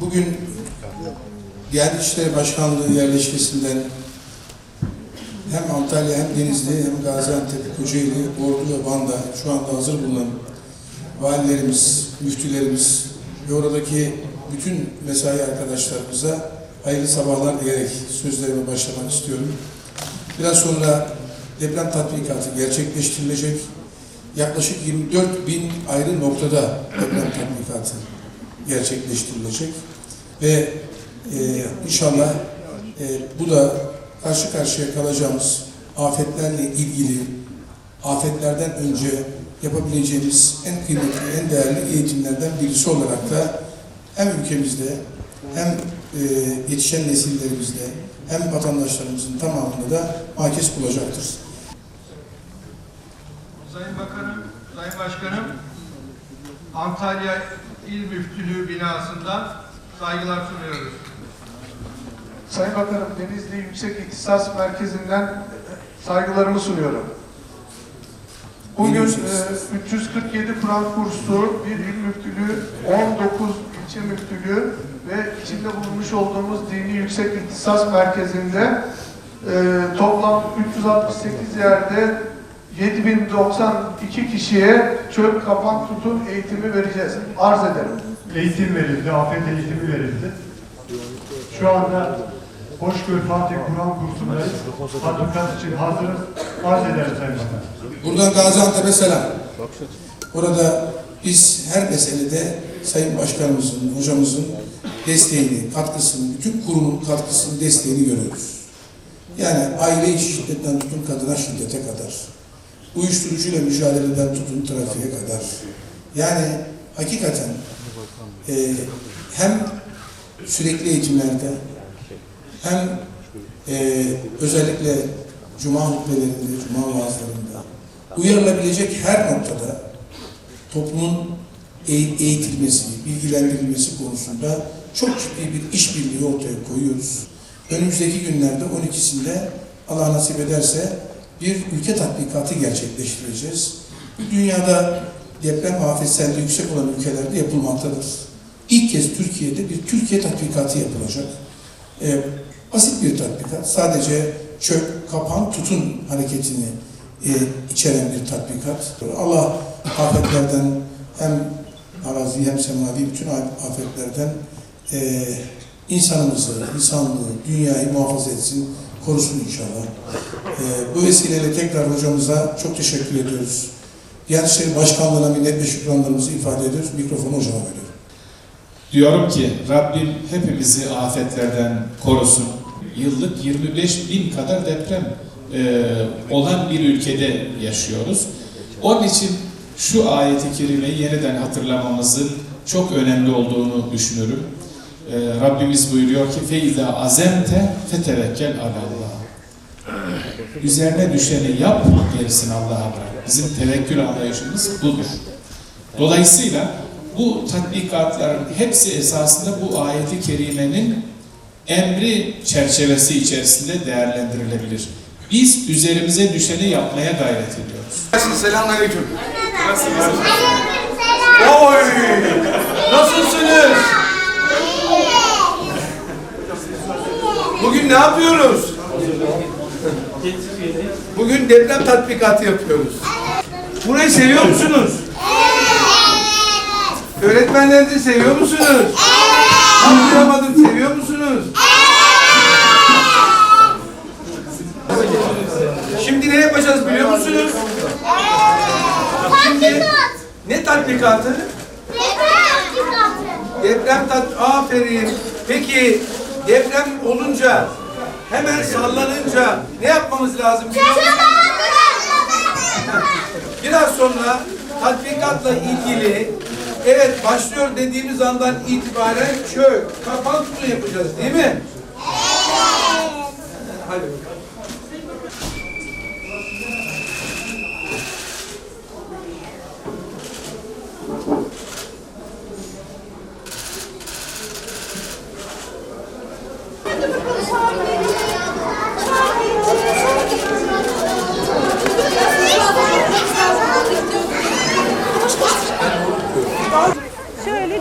Bugün Diyanet İşleri Başkanlığı yerleşkesinden hem Antalya hem Denizli hem Gaziantep, Kocaeli, Ordu ve Van'da şu anda hazır bulunan valilerimiz, müftülerimiz ve oradaki bütün mesai arkadaşlarımıza hayırlı sabahlar diyerek sözlerime başlamak istiyorum. Biraz sonra deprem tatbikatı gerçekleştirilecek. Yaklaşık 24 bin ayrı noktada deprem tatbikatı gerçekleştirilecek. Ve e, inşallah e, bu da karşı karşıya kalacağımız afetlerle ilgili afetlerden önce yapabileceğimiz en kıymetli, en değerli eğitimlerden birisi olarak da hem ülkemizde hem e, yetişen nesillerimizde hem vatandaşlarımızın tamamında da makes bulacaktır. Sayın Bakanım, Sayın Başkanım, Antalya İl Müftülüğü binasından saygılar sunuyoruz. Sayın Bakanım, Denizli Yüksek İhtisas Merkezi'nden saygılarımı sunuyorum. Bugün e, 347 Kur'an kursu, bir il müftülüğü, 19 ilçe müftülüğü ve içinde bulunmuş olduğumuz Dini Yüksek İhtisas Merkezi'nde e, toplam 368 yerde 7092 kişiye çöp kapan tutun eğitimi vereceğiz. Arz ederim. eğitim verildi, afet eğitimi verildi. Şu anda Hoşgöl Fatih Kur'an kursundayız. Tatbikat için hazırız. Arz ederim Sayın. Buradan Gaziantep'e selam. Burada biz her meselede Sayın Başkanımızın, hocamızın desteğini, katkısını, bütün kurumun katkısını, desteğini görüyoruz. Yani aile içi şiddetten tutun kadına şiddete kadar, uyuşturucuyla mücadeleden tutun trafiğe kadar. Yani hakikaten e, hem sürekli eğitimlerde hem e, özellikle cuma hutbelerinde, cuma vaazlarında uyarılabilecek her noktada toplumun eğ- eğitilmesi, bilgilendirilmesi konusunda çok ciddi bir işbirliği ortaya koyuyoruz. Önümüzdeki günlerde 12'sinde Allah nasip ederse bir ülke tatbikatı gerçekleştireceğiz. Bu dünyada deprem afetselliği yüksek olan ülkelerde yapılmaktadır. İlk kez Türkiye'de bir Türkiye tatbikatı yapılacak. Ee, basit bir tatbikat. Sadece çök, kapan, tutun hareketini e, içeren bir tatbikat. Allah afetlerden hem arazi hem semavi bütün afetlerden e, insanımızı, insanlığı, dünyayı muhafaza etsin, korusun inşallah. E, bu vesileyle tekrar hocamıza çok teşekkür ediyoruz. Diyanet İşleri Başkanlığı'na minnet ve şükranlarımızı ifade ediyoruz. Mikrofonu hocama veriyorum. Diyorum ki Rabbim hepimizi afetlerden korusun. Yıllık 25 bin kadar deprem e, olan bir ülkede yaşıyoruz. Onun için şu ayeti kerimeyi yeniden hatırlamamızın çok önemli olduğunu düşünüyorum. E, Rabbimiz buyuruyor ki feiza azemte fetevekkel alallah. Üzerine düşeni yap, gerisini Allah'a bırak. Bizim tevekkül anlayışımız budur. Dolayısıyla bu tatbikatların hepsi esasında bu ayeti kerimenin emri çerçevesi içerisinde değerlendirilebilir. Biz üzerimize düşeni yapmaya gayret ediyoruz. Selamünaleyküm. Oy! Nasılsınız? Bugün ne yapıyoruz? Bugün deprem tatbikatı yapıyoruz. Burayı seviyor musunuz? Öğretmenlerinizi seviyor musunuz? Anlayamadım, seviyor musunuz? Şimdi ne yapacağız biliyor musunuz? Şimdi ne tatbikatı? Deprem tat aferin. Peki deprem olunca hemen sallanınca ne yapmamız lazım biliyor musunuz? Biraz sonra tatbikatla ilgili evet başlıyor dediğimiz andan itibaren çök, kapan tutun yapacağız değil mi? Evet. Hadi bakalım.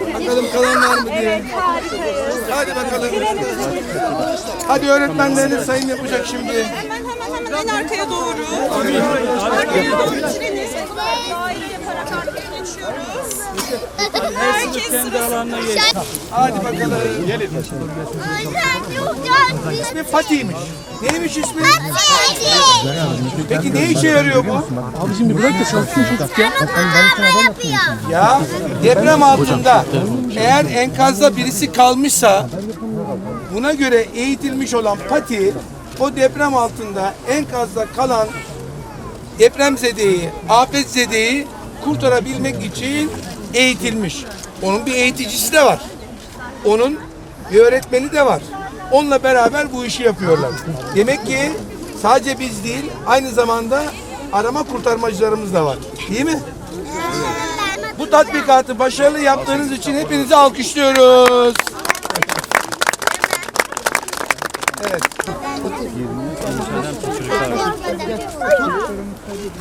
Bakalım kalan var mı diye. Evet harikayız. Hadi bakalım. Hadi öğretmenleriniz sayım yapacak şimdi. Hemen hemen hemen en arkaya doğru. Arkaya doğru trenimiz. Daire yaparak arkaya geçiyoruz. Herkes sırasında. Hadi bakalım. İsmi Fatih'miş. Neymiş ismi? Peki ne işe yarıyor bu? Ya deprem altında eğer enkazda birisi kalmışsa buna göre eğitilmiş olan pati o deprem altında enkazda kalan depremzedeyi, afetzedeyi kurtarabilmek için eğitilmiş. Onun bir eğiticisi de var. Onun bir öğretmeni de var. Onunla beraber bu işi yapıyorlar. Demek ki sadece biz değil, aynı zamanda arama kurtarmacılarımız da var. Değil mi? Bu tatbikatı başarılı yaptığınız için hepinizi alkışlıyoruz. Evet.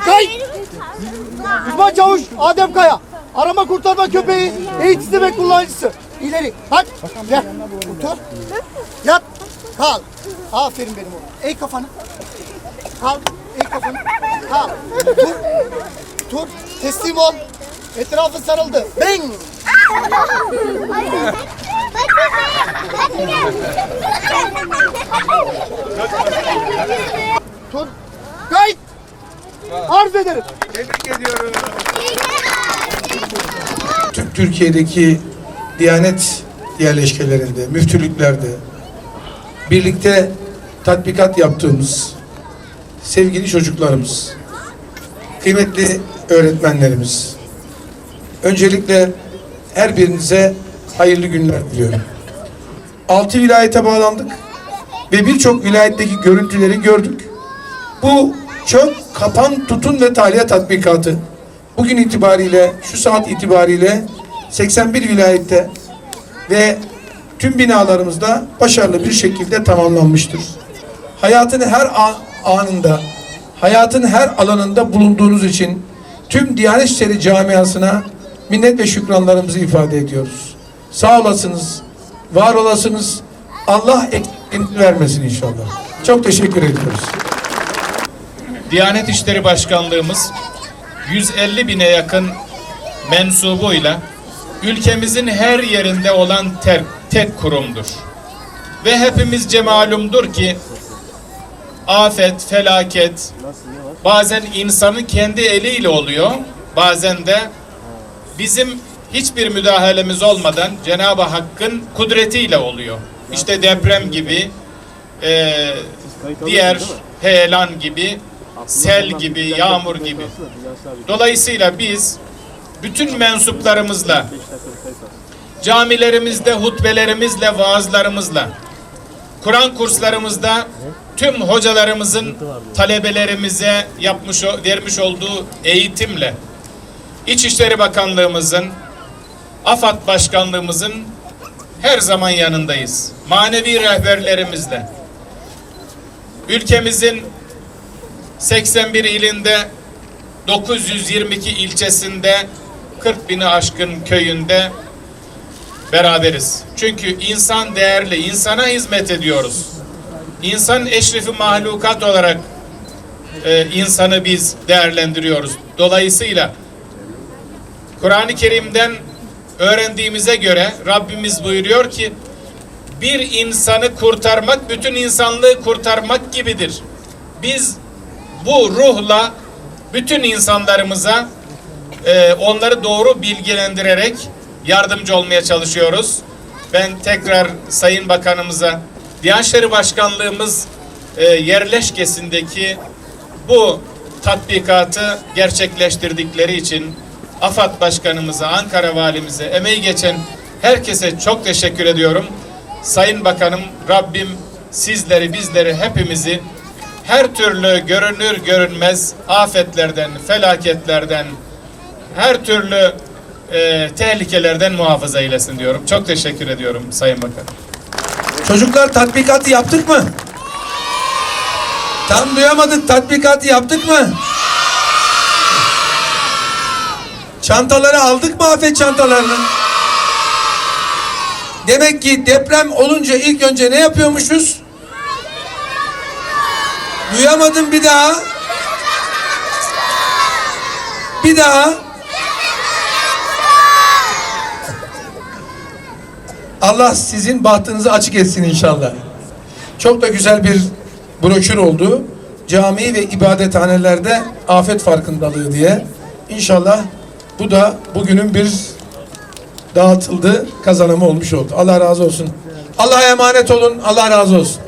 Kay! Uzman çavuş Adem Kaya. Arama kurtarma köpeği eğiticisi ve kullanıcısı. İleri. Hadi. Gel. Otur. Yat. Kal. Aferin benim oğlum. Eğ kafanı. Kal. Eğ kafanı. Kal. Tur. Tur. Teslim ol. Etrafı sarıldı. Bang. Tur. Kayıt. Arz ederim. Tebrik ediyorum. Tüm Türkiye'deki Diyanet yerleşkelerinde, müftülüklerde birlikte tatbikat yaptığımız sevgili çocuklarımız, kıymetli öğretmenlerimiz. Öncelikle her birinize hayırlı günler diliyorum. Altı vilayete bağlandık ve birçok vilayetteki görüntüleri gördük. Bu çok kapan tutun ve tahliye tatbikatı. Bugün itibariyle, şu saat itibariyle 81 vilayette ve tüm binalarımızda başarılı bir şekilde tamamlanmıştır. Hayatın her anında, hayatın her alanında bulunduğunuz için tüm Diyanet İşleri camiasına minnet ve şükranlarımızı ifade ediyoruz. Sağ olasınız, var olasınız. Allah eksiklik vermesin inşallah. Çok teşekkür ediyoruz. Diyanet İşleri Başkanlığımız 150 bine yakın mensubuyla ülkemizin her yerinde olan ter- tek kurumdur. Ve hepimizce malumdur ki afet, felaket bazen insanın kendi eliyle oluyor, bazen de bizim hiçbir müdahalemiz olmadan Cenab-ı Hakk'ın kudretiyle oluyor. İşte deprem gibi, eee, diğer heyelan gibi, sel gibi, yağmur gibi. Dolayısıyla biz bütün mensuplarımızla, camilerimizde hutbelerimizle, vaazlarımızla, Kur'an kurslarımızda tüm hocalarımızın talebelerimize yapmış vermiş olduğu eğitimle, İçişleri Bakanlığımızın, AFAD Başkanlığımızın her zaman yanındayız. Manevi rehberlerimizle. Ülkemizin 81 ilinde 922 ilçesinde 40 bini aşkın köyünde beraberiz. Çünkü insan değerli, insana hizmet ediyoruz. İnsan eşrefi mahlukat olarak e, insanı biz değerlendiriyoruz. Dolayısıyla Kur'an-ı Kerim'den öğrendiğimize göre Rabbimiz buyuruyor ki bir insanı kurtarmak bütün insanlığı kurtarmak gibidir. Biz bu ruhla bütün insanlarımıza e, onları doğru bilgilendirerek yardımcı olmaya çalışıyoruz. Ben tekrar Sayın Bakanımıza Diyanet İşleri Başkanlığımız e, yerleşkesindeki bu tatbikatı gerçekleştirdikleri için AFAD Başkanımıza, Ankara Valimize, emeği geçen herkese çok teşekkür ediyorum. Sayın Bakanım, Rabbim sizleri, bizleri, hepimizi her türlü görünür görünmez afetlerden, felaketlerden, her türlü e, tehlikelerden muhafaza eylesin diyorum. Çok teşekkür ediyorum Sayın Bakan. Çocuklar tatbikatı yaptık mı? Tam duyamadık tatbikatı yaptık mı? Çantaları aldık mı afet çantalarını? Demek ki deprem olunca ilk önce ne yapıyormuşuz? Duyamadım bir daha. Bir daha. Allah sizin bahtınızı açık etsin inşallah. Çok da güzel bir broşür oldu. Cami ve ibadethanelerde afet farkındalığı diye. İnşallah bu da bugünün bir dağıtıldı, kazanımı olmuş oldu. Allah razı olsun. Allah'a emanet olun. Allah razı olsun.